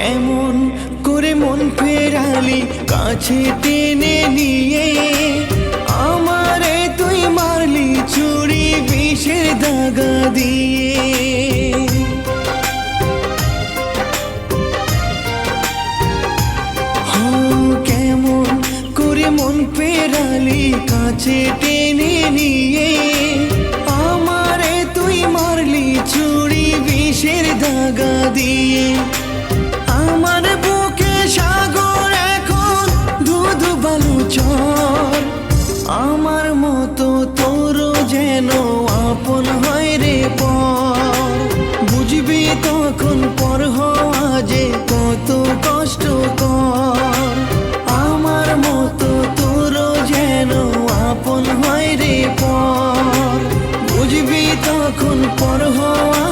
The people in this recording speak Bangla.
কেমন করে মন ফেরালি কাছে টেনে নিয়ে। আমারে তুই মারলি চুরি বিষের দাগা দিয়ে। হ্যাঁ, কেমন করে মন পেরালি কাছে টেনে নিয়ে। আমারে তুই মারলি চুরি বিষের দাগা দিয়ে। বালু চর আমার মতো তোর যেন আপন হয় রে পর। বুঝবি তখন পর হওয়া যে কত কষ্ট কর আমার মতো তোর যেন আপন হয় রে পর। বুঝবি তখন পর হওয়া